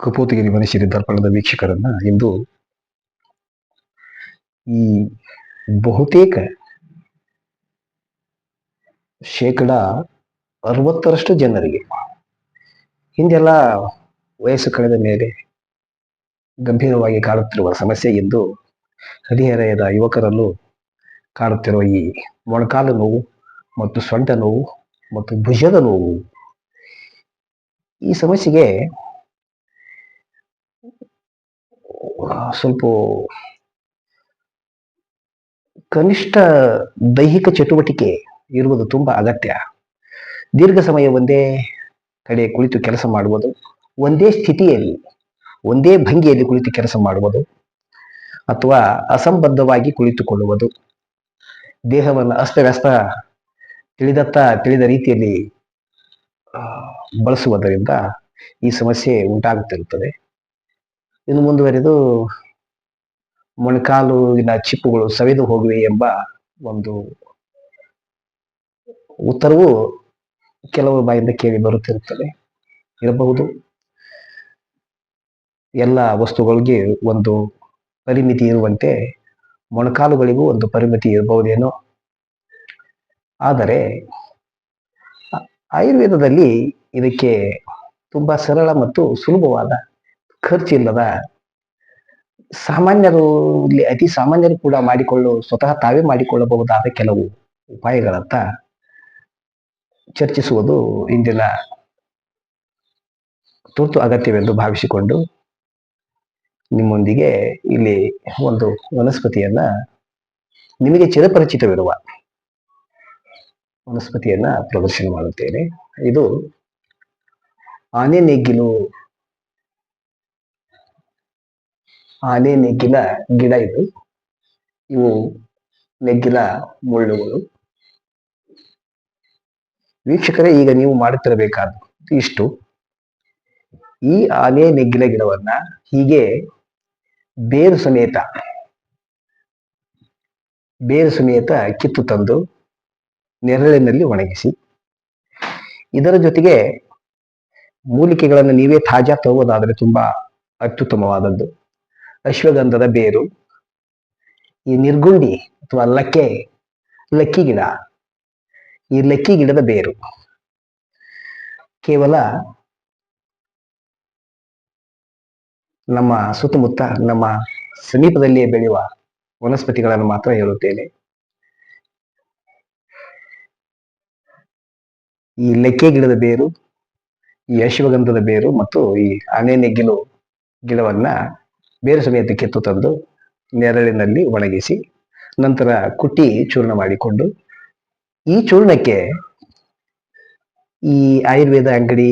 ಕಪೋತಗಿರಿ ಮನುಷ್ಯರಿ ದರ್ಪಣದ ವೀಕ್ಷಕರನ್ನ ಇಂದು ಈ ಬಹುತೇಕ ಶೇಕಡ ಅರವತ್ತರಷ್ಟು ಜನರಿಗೆ, ಹಿಂದೆಲ್ಲ ವಯಸ್ಸು ಕಳೆದ ಮೇಲೆ ಗಂಭೀರವಾಗಿ ಕಾಡುತ್ತಿರುವ ಸಮಸ್ಯೆ ಎಂದು ಹದಿಹರೆಯದ ಯುವಕರಲ್ಲೂ ಕಾಡುತ್ತಿರುವ ಈ ಮೊಣಕಾಲು ನೋವು ಮತ್ತು ಸೊಂಟ ನೋವು ಮತ್ತು ಭುಜದ ನೋವು ಈ ಸಮಸ್ಯೆಗೆ ಆ, ಸ್ವಲ್ಪ ಕನಿಷ್ಠ ದೈಹಿಕ ಚಟುವಟಿಕೆ ಇರುವುದು ತುಂಬಾ ಅಗತ್ಯ. ದೀರ್ಘ ಸಮಯ ಒಂದೇ ಕಡೆ ಕುಳಿತು ಕೆಲಸ ಮಾಡುವುದು, ಒಂದೇ ಸ್ಥಿತಿಯಲ್ಲಿ, ಒಂದೇ ಭಂಗಿಯಲ್ಲಿ ಕುಳಿತು ಕೆಲಸ ಮಾಡುವುದು ಅಥವಾ ಅಸಂಬದ್ಧವಾಗಿ ಕುಳಿತುಕೊಳ್ಳುವುದು. ದೇಹವನ್ನು ಅಸ್ತವ್ಯಸ್ತ, ತಿಳಿದತ್ತ, ತಿಳಿದ ರೀತಿಯಲ್ಲಿ ಬಳಸುವುದರಿಂದ ಈ ಸಮಸ್ಯೆ ಉಂಟಾಗುತ್ತಿರುತ್ತದೆ. ಇನ್ನು ಮುಂದುವರೆದು ಮೊಣಕಾಲುವಿನ ಚಿಪ್ಪುಗಳು ಸವೆದು ಹೋಗಿವೆ ಎಂಬ ಒಂದು ಉತ್ತರವು ಕೆಲವು ಬಾಯಿಂದ ಕೇಳಿ ಬರುತ್ತಿರುತ್ತದೆ. ಇರಬಹುದು. ಎಲ್ಲ ವಸ್ತುಗಳಿಗೆ ಒಂದು ಪರಿಮಿತಿ ಇರುವಂತೆ ಮೊಣಕಾಲುಗಳಿಗೂ ಒಂದು ಪರಿಮಿತಿ ಇರಬಹುದೇನೋ. ಆದರೆ ಆಯುರ್ವೇದದಲ್ಲಿ ಇದಕ್ಕೆ ತುಂಬಾ ಸರಳ ಮತ್ತು ಸುಲಭವಾದ ಖರ್ಚಿಲ್ಲದ ಸಾಮಾನ್ಯರು ಇಲ್ಲಿ ಅತಿ ಸಾಮಾನ್ಯರು ಕೂಡ ಮಾಡಿಕೊಳ್ಳು ಸ್ವತಃ ತಾವೇ ಮಾಡಿಕೊಳ್ಳಬಹುದಾದ ಕೆಲವು ಉಪಾಯಗಳತ್ತ ಚರ್ಚಿಸುವುದು ಇಂದಿನ ತುರ್ತು ಅಗತ್ಯವೆಂದು ಭಾವಿಸಿಕೊಂಡು ನಿಮ್ಮೊಂದಿಗೆ ಇಲ್ಲಿ ಒಂದು ವನಸ್ಪತಿಯನ್ನ ನಿಮಗೆ ಚಿರಪರಿಚಿತವಿರುವ ವನಸ್ಪತಿಯನ್ನ ಪ್ರದರ್ಶನ ಮಾಡುತ್ತೇನೆ. ಇದು ಆನೆ ನೆಗ್ಗಿಲು ಆನೆ ನೆಗ್ಗಿಲ ಗಿಡ ಇದು. ಇವು ನೆಗ್ಗಿಲ ಮುಳ್ಳುಗಳು. ವೀಕ್ಷಕರೇ, ಈಗ ನೀವು ಮಾಡುತ್ತಿರಬೇಕಾದ ಇಷ್ಟು. ಈ ಆನೆ ನೆಗ್ಗಿಲ ಗಿಡವನ್ನ ಹೀಗೆ ಬೇರು ಸಮೇತ ಬೇರು ಸಮೇತ ಕಿತ್ತು ತಂದು ನೆರಳಿನಲ್ಲಿ ಒಣಗಿಸಿ, ಇದರ ಜೊತೆಗೆ ಮೂಲಿಕೆಗಳನ್ನು ನೀವೇ ತಾಜಾ ತಗೋದಾದರೆ ತುಂಬಾ ಅತ್ಯುತ್ತಮವಾದದ್ದು. ಅಶ್ವಗಂಧದ ಬೇರು, ಈ ನಿರ್ಗುಂಡಿ ಅಥವಾ ಲಕ್ಕೆ, ಲಕ್ಕಿ ಗಿಡ, ಈ ಲಕ್ಕಿ ಗಿಡದ ಬೇರು. ಕೇವಲ ನಮ್ಮ ಸುತ್ತಮುತ್ತ, ನಮ್ಮ ಸಮೀಪದಲ್ಲಿಯೇ ಬೆಳೆಯುವ ವನಸ್ಪತಿಗಳನ್ನು ಮಾತ್ರ ಹೇಳುತ್ತೇನೆ. ಈ ಲೆಕ್ಕೆ ಗಿಡದ ಬೇರು, ಈ ಅಶ್ವಗಂಧದ ಬೇರು ಮತ್ತು ಈ ಅಣೆ ನೆಗ್ಗಿಲು ಗಿಡವನ್ನ ಬೇರು ಸಮೇತ ಕಿತ್ತು ತಂದು ನೆರಳಿನಲ್ಲಿ ಒಣಗಿಸಿ ನಂತರ ಕುಟ್ಟಿ ಚೂರ್ಣ ಮಾಡಿಕೊಂಡು ಈ ಚೂರ್ಣಕ್ಕೆ ಈ ಆಯುರ್ವೇದ ಅಂಗಡಿ,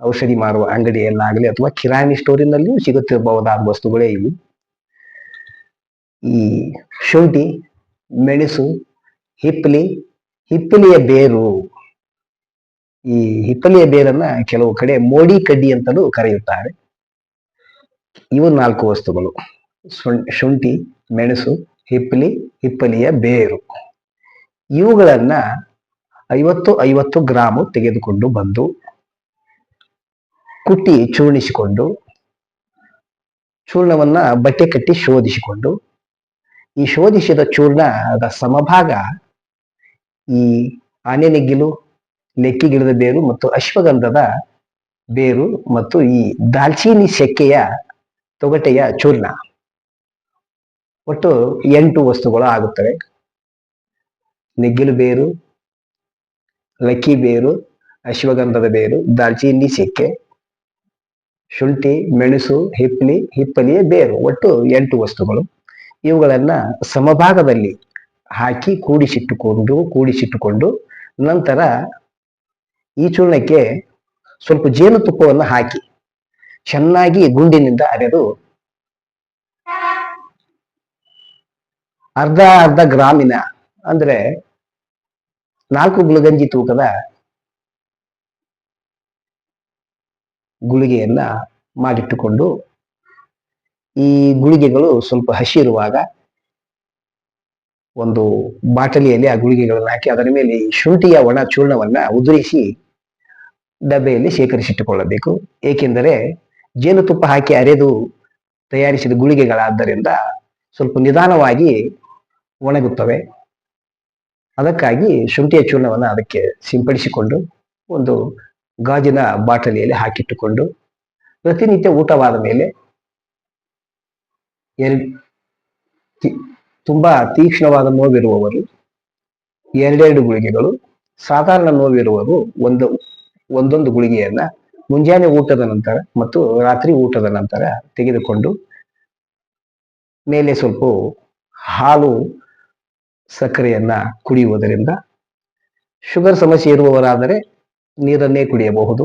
ಔಷಧಿ ಮಾರುವ ಅಂಗಡಿಯಲ್ಲಾಗಲಿ ಅಥವಾ ಕಿರಾಣಿ ಸ್ಟೋರಿನಲ್ಲಿಯೂ ಸಿಗುತ್ತಿರಬಹುದಾದ ವಸ್ತುಗಳೇ ಇವು. ಈ ಶುಂಠಿ, ಮೆಣಸು, ಹಿಪ್ಪಲಿ, ಹಿಪ್ಪಲಿಯ ಬೇರು. ಈ ಹಿಪ್ಪಲಿಯ ಬೇರನ್ನ ಕೆಲವು ಕಡೆ ಮೋಡಿ ಕಡ್ಡಿ ಅಂತಲೂ ಕರೆಯುತ್ತಾರೆ. ಇವು ನಾಲ್ಕು ವಸ್ತುಗಳು. ಶುಂಠಿ, ಮೆಣಸು ಹಿಪ್ಪಲಿ ಹಿಪ್ಪಲಿಯ ಬೇರು. ಇವುಗಳನ್ನ ಐವತ್ತು ಐವತ್ತು ಗ್ರಾಮು ತೆಗೆದುಕೊಂಡು ಬಂದು, ಕುಟ್ಟಿ ಚೂರ್ಣಿಸಿಕೊಂಡು, ಚೂರ್ಣವನ್ನ ಬಟ್ಟೆ ಕಟ್ಟಿ ಶೋಧಿಸಿಕೊಂಡು, ಈ ಶೋಧಿಸಿದ ಚೂರ್ಣದ ಸಮಭಾಗ ಈ ಆನೆ ನೆಗ್ಗಿಲು, ಲೆಕ್ಕಿ ಗಿಡದ ಬೇರು ಮತ್ತು ಅಶ್ವಗಂಧದ ಬೇರು ಮತ್ತು ಈ ದಾಲ್ಚೀನಿ ಸೆಕ್ಕೆಯ ತೊಗಟೆಯ ಚೂರ್ಣ. ಒಟ್ಟು ಎಂಟು ವಸ್ತುಗಳು ಆಗುತ್ತವೆ. ನೆಗ್ಗಿಲು ಬೇರು, ಲಕ್ಕಿ ಬೇರು, ಅಶ್ವಗಂಧದ ಬೇರು, ದಾಲ್ಚಿನ್ನಿ ಸಿಕ್ಕೆ ಶುಂಠಿ, ಮೆಣಸು ಹಿಪ್ಪಲಿ ಹಿಪ್ಪಲಿಯ ಬೇರು. ಒಟ್ಟು ಎಂಟು ವಸ್ತುಗಳು. ಇವುಗಳನ್ನ ಸಮಭಾಗದಲ್ಲಿ ಹಾಕಿ ಕೂಡಿಸಿಟ್ಟುಕೊಂಡು ಕೂಡಿಸಿಟ್ಟುಕೊಂಡು ನಂತರ ಈ ಚೂರ್ಣಕ್ಕೆ ಸ್ವಲ್ಪ ಜೇನುತುಪ್ಪವನ್ನು ಹಾಕಿ ಚೆನ್ನಾಗಿ ಗುಂಡಿನಿಂದ ಅರೆದು ಅರ್ಧ ಅರ್ಧ ಗ್ರಾಮಿನ ಅಂದ್ರೆ ನಾಲ್ಕು ಗುಳಗಂಜಿ ತೂಕದ ಗುಳಿಗೆಯನ್ನ ಮಾಡಿಟ್ಟುಕೊಂಡು ಈ ಗುಳಿಗೆಗಳು ಸ್ವಲ್ಪ ಹಸಿರುವಾಗ ಒಂದು ಬಾಟಲಿಯಲ್ಲಿ ಆ ಗುಳಿಗೆಗಳನ್ನು ಹಾಕಿ ಅದರ ಮೇಲೆ ಶುಂಠಿಯ ಒಣ ಚೂರ್ಣವನ್ನ ಉದುರಿಸಿ ಡಬ್ಬೆಯಲ್ಲಿ ಶೇಖರಿಸಿಟ್ಟುಕೊಳ್ಳಬೇಕು. ಏಕೆಂದರೆ ಜೇನುತುಪ್ಪ ಹಾಕಿ ಅರೆದು ತಯಾರಿಸಿದ ಗುಳಿಗೆಗಳಾದ್ದರಿಂದ ಸ್ವಲ್ಪ ನಿಧಾನವಾಗಿ ಒಣಗುತ್ತವೆ. ಅದಕ್ಕಾಗಿ ಶುಂಠಿಯ ಚೂರ್ಣವನ್ನು ಅದಕ್ಕೆ ಸಿಂಪಡಿಸಿಕೊಂಡು ಒಂದು ಗಾಜಿನ ಬಾಟಲಿಯಲ್ಲಿ ಹಾಕಿಟ್ಟುಕೊಂಡು ಪ್ರತಿನಿತ್ಯ ಊಟವಾದ ಮೇಲೆ ಎರಡು ತುಂಬಾ ತೀಕ್ಷ್ಣವಾದ ನೋವಿರುವವರು, ಎರಡೆರಡು ಗುಳಿಗೆಗಳು, ಸಾಧಾರಣ ನೋವಿರುವವರು ಒಂದು, ಒಂದೊಂದು ಗುಳಿಗೆಯನ್ನ ಮುಂಜಾನೆ ಊಟದ ನಂತರ ಮತ್ತು ರಾತ್ರಿ ಊಟದ ನಂತರ ತೆಗೆದುಕೊಂಡು ಮೇಲೆ ಸ್ವಲ್ಪ ಹಾಲು ಸಕ್ಕರೆಯನ್ನ ಕುಡಿಯುವುದರಿಂದ ಶುಗರ್ ಸಮಸ್ಯೆ ಇರುವವರಾದರೆ ನೀರನ್ನೇ ಕುಡಿಯಬಹುದು.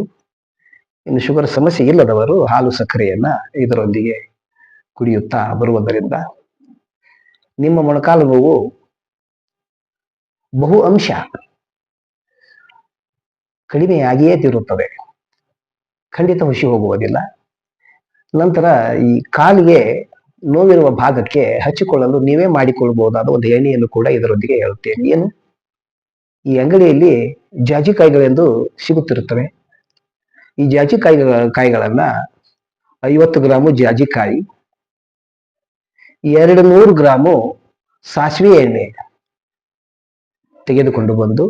ಇನ್ನು ಶುಗರ್ ಸಮಸ್ಯೆ ಇಲ್ಲದವರು ಹಾಲು ಸಕ್ಕರೆಯನ್ನ ಇದರೊಂದಿಗೆ ಕುಡಿಯುತ್ತಾ ಬರುವುದರಿಂದ ನಿಮ್ಮ ಮೊಣಕಾಲು ನೋವು ಬಹು ಅಂಶ ಕಡಿಮೆಯಾಗಿಯೇ ತೀರುತ್ತದೆ. ಖಂಡಿತ ಹುಸಿ ಹೋಗುವುದಿಲ್ಲ. ನಂತರ ಈ ಕಾಲಿಗೆ ನೋವಿರುವ ಭಾಗಕ್ಕೆ ಹಚ್ಚಿಕೊಳ್ಳಲು ನೀವೇ ಮಾಡಿಕೊಳ್ಳಬಹುದಾದ ಒಂದು ಎಣ್ಣೆಯನ್ನು ಕೂಡ ಇದರೊಂದಿಗೆ ಹೇಳುತ್ತೇನೆ. ಏನು? ಈ ಅಂಗಡಿಯಲ್ಲಿ ಜಾಜಿಕಾಯಿಗಳೆಂದು ಸಿಗುತ್ತಿರುತ್ತವೆ. ಈ ಜಾಜಿಕಾಯಿ ಕಾಯಿಗಳನ್ನ ಐವತ್ತು ಗ್ರಾಮು ಜಾಜಿಕಾಯಿ ಎರಡು ನೂರು ಗ್ರಾಮು ಸಾಸಿವೆ ಎಣ್ಣೆ ತೆಗೆದುಕೊಂಡು ಬಂದು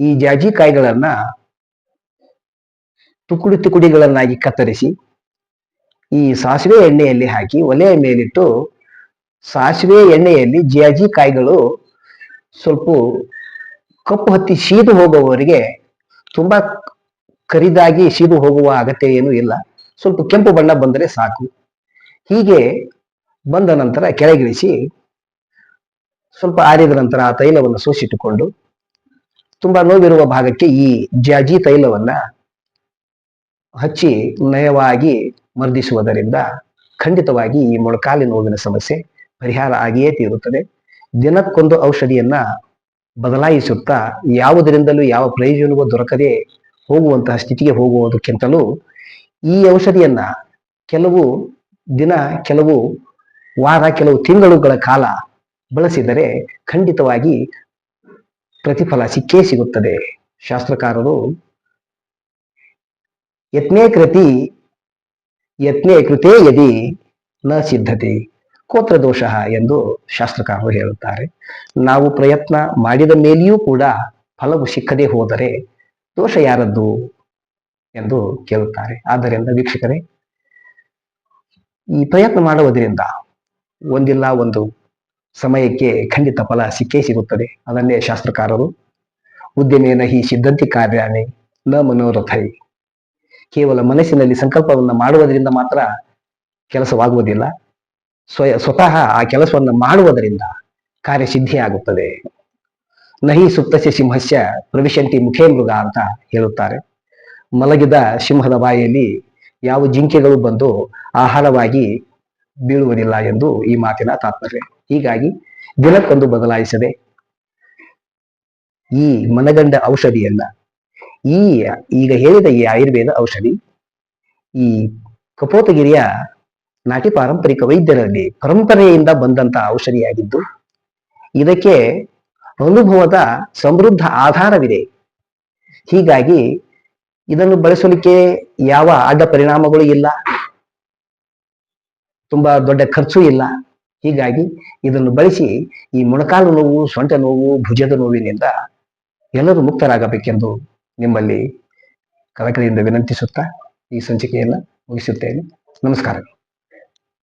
ಈ ಜಾಜಿಕಾಯಿಗಳನ್ನ ತುಕುಡಿ ತುಕುಡಿಗಳನ್ನಾಗಿ ಕತ್ತರಿಸಿ ಈ ಸಾಸಿವೆ ಎಣ್ಣೆಯಲ್ಲಿ ಹಾಕಿ ಒಲೆಯ ಮೇಲಿಟ್ಟು ಸಾಸಿವೆ ಎಣ್ಣೆಯಲ್ಲಿ ಜಿಯಾಜಿ ಕಾಯಿಗಳು ಸ್ವಲ್ಪ ಕಪ್ಪು ಹತ್ತಿ ಸೀದು ಹೋಗುವವರಿಗೆ ತುಂಬಾ ಕರಿದಾಗಿ ಸೀದು ಹೋಗುವ ಅಗತ್ಯ ಏನೂ ಇಲ್ಲ. ಸ್ವಲ್ಪ ಕೆಂಪು ಬಣ್ಣ ಬಂದರೆ ಸಾಕು. ಹೀಗೆ ಬಂದ ನಂತರ ಕೆಳಗಿಳಿಸಿ ಸ್ವಲ್ಪ ಆರಿದ ನಂತರ ಆ ತೈಲವನ್ನು ಸೋಸಿಟ್ಟುಕೊಂಡು ತುಂಬಾ ನೋವಿರುವ ಭಾಗಕ್ಕೆ ಈ ಜಾಜಿ ತೈಲವನ್ನ ಹಚ್ಚಿ ನಯವಾಗಿ ಮರ್ದಿಸುವುದರಿಂದ ಖಂಡಿತವಾಗಿ ಈ ಮೊಳಕಾಲಿನ ನೋವಿನ ಸಮಸ್ಯೆ ಪರಿಹಾರ ಆಗಿಯೇ ತೀರುತ್ತದೆ. ದಿನಕ್ಕೊಂದು ಔಷಧಿಯನ್ನ ಬದಲಾಯಿಸುತ್ತಾ ಯಾವುದರಿಂದಲೂ ಯಾವ ಪ್ರಯೋಜನವೂ ದೊರಕದೆ ಹೋಗುವಂತಹ ಸ್ಥಿತಿಗೆ ಹೋಗುವುದಕ್ಕಿಂತಲೂ ಈ ಔಷಧಿಯನ್ನ ಕೆಲವು ದಿನ, ಕೆಲವು ವಾರ, ಕೆಲವು ತಿಂಗಳುಗಳ ಕಾಲ ಬಳಸಿದರೆ ಖಂಡಿತವಾಗಿ ಪ್ರತಿಫಲ ಸಿಕ್ಕೇ ಸಿಗುತ್ತದೆ. ಶಾಸ್ತ್ರಕಾರರು ಯತ್ನೇ ಕೃತಿ, ಯತ್ನೇ ಕೃತೇ ಯದಿ ನ ಸಿದ್ಧತೆ. ಕೋತ್ರ ದೋಷ ಎಂದು ಶಾಸ್ತ್ರಕಾರರು ಹೇಳುತ್ತಾರೆ. ನಾವು ಪ್ರಯತ್ನ ಮಾಡಿದ ಮೇಲೆಯೂ ಕೂಡ ಫಲವು ಸಿಕ್ಕದೇ ಹೋದರೆ ದೋಷ ಯಾರದ್ದು ಎಂದು ಕೇಳುತ್ತಾರೆ. ಆದ್ದರಿಂದ ವೀಕ್ಷಕರೇ, ಈ ಪ್ರಯತ್ನ ಮಾಡುವುದರಿಂದ ಒಂದಿಲ್ಲ ಒಂದು ಸಮಯಕ್ಕೆ ಖಂಡಿತ ಫಲ ಸಿಕ್ಕೇ ಸಿಗುತ್ತದೆ. ಅದನ್ನೇ ಶಾಸ್ತ್ರಕಾರರು, ಉದ್ಯಮೇನ ಹಿ ಸಿದ್ಧಂತಿ ಕಾರ್ಯಾಣಿ ನ ಮನೋರಥೈ ಕೇವಲ ಮನಸ್ಸಿನಲ್ಲಿ ಸಂಕಲ್ಪವನ್ನು ಮಾಡುವುದರಿಂದ ಮಾತ್ರ ಕೆಲಸವಾಗುವುದಿಲ್ಲ. ಸ್ವಯ, ಸ್ವತಃ ಆ ಕೆಲಸವನ್ನು ಮಾಡುವುದರಿಂದ ಕಾರ್ಯಸಿದ್ಧಿಯಾಗುತ್ತದೆ. ನಹಿ ಸುಪ್ತಸ್ಯ ಸಿಂಹಸ್ಯ ಪ್ರವಿಶಂತಿ ಮುಖೇ ಮೃಗ ಅಂತ ಹೇಳುತ್ತಾರೆ. ಮಲಗಿದ ಸಿಂಹದ ಬಾಯಲ್ಲಿ ಯಾವ ಜಿಂಕೆಗಳು ಬಂದು ಆಹಾರವಾಗಿ ಬೀಳುವುದಿಲ್ಲ ಎಂದು ಈ ಮಾತಿನ ತಾತ್ಪರ್ಯ. ಹೀಗಾಗಿ ದಿನಕ್ಕೊಂದು ಬದಲಾಯಿಸದೆ ಈ ಮನಗಂಡ ಔಷಧಿಯನ್ನ ಈ ಈಗ ಹೇಳಿದ ಈ ಆಯುರ್ವೇದ ಔಷಧಿ, ಈ ಕಪೋತಗಿರಿಯ ನಾಟಿ ಪಾರಂಪರಿಕ ವೈದ್ಯರಲ್ಲಿ ಪರಂಪರೆಯಿಂದ ಬಂದಂತ ಔಷಧಿಯಾಗಿದ್ದು, ಇದಕ್ಕೆ ಅನುಭವದ ಸಮೃದ್ಧ ಆಧಾರವಿದೆ. ಹೀಗಾಗಿ ಇದನ್ನು ಬಳಸಲಿಕ್ಕೆ ಯಾವ ಅಡ್ಡ ಪರಿಣಾಮಗಳು ಇಲ್ಲ, ತುಂಬಾ ದೊಡ್ಡ ಖರ್ಚು ಇಲ್ಲ. ಹೀಗಾಗಿ ಇದನ್ನು ಬಳಸಿ ಈ ಮೊಣಕಾಲು ನೋವು, ಸೊಂಟ ನೋವು, ಭುಜದ ನೋವಿನಿಂದ ಎಲ್ಲರೂ ಮುಕ್ತರಾಗಬೇಕೆಂದು ನಿಮ್ಮಲ್ಲಿ ಕಳಕಳಿಯಿಂದ ವಿನಂತಿಸುತ್ತಾ ಈ ಸಂಚಿಕೆಯನ್ನು ಮುಗಿಸುತ್ತೇನೆ. ನಮಸ್ಕಾರ.